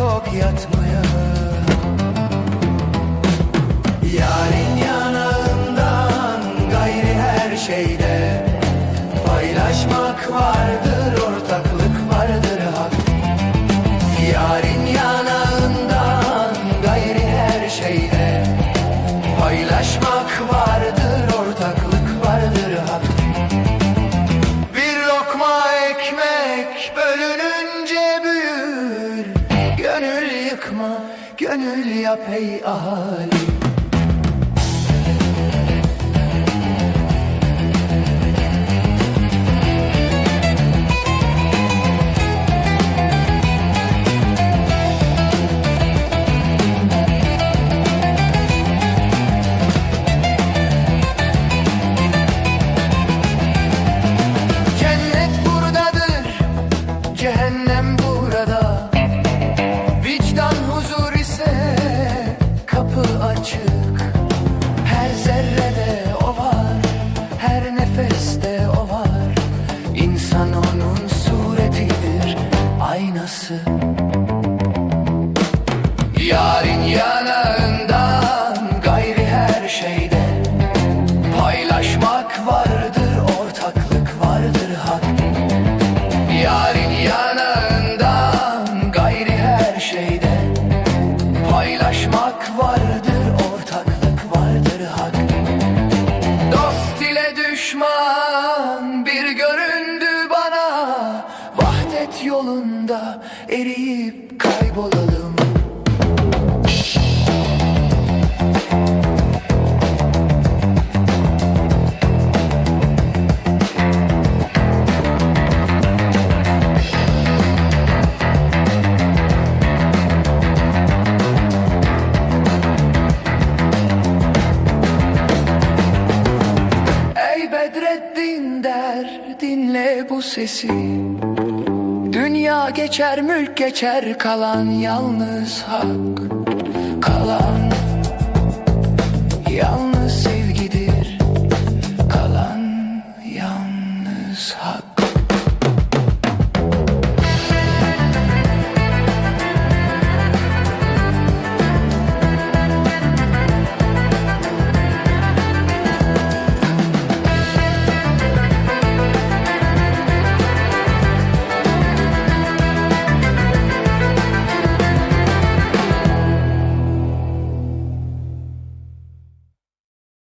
tok yatmaya. Yarın yanağından gayri her şeyde Paylaşmak vardır ortaklık vardır hak. Yarın yanağından gayri her şeyde Paylaşmak vardır gönül yap ey ahali nefeste o var. İnsan onun suretidir, aynası. Vahdet yolunda eriyip kaybolalım. Ey Bedreddin der dinle bu sesi Dünya geçer mülk geçer kalan yalnız hak. Kalan yalnız sevgidir Kalan yalnız hak.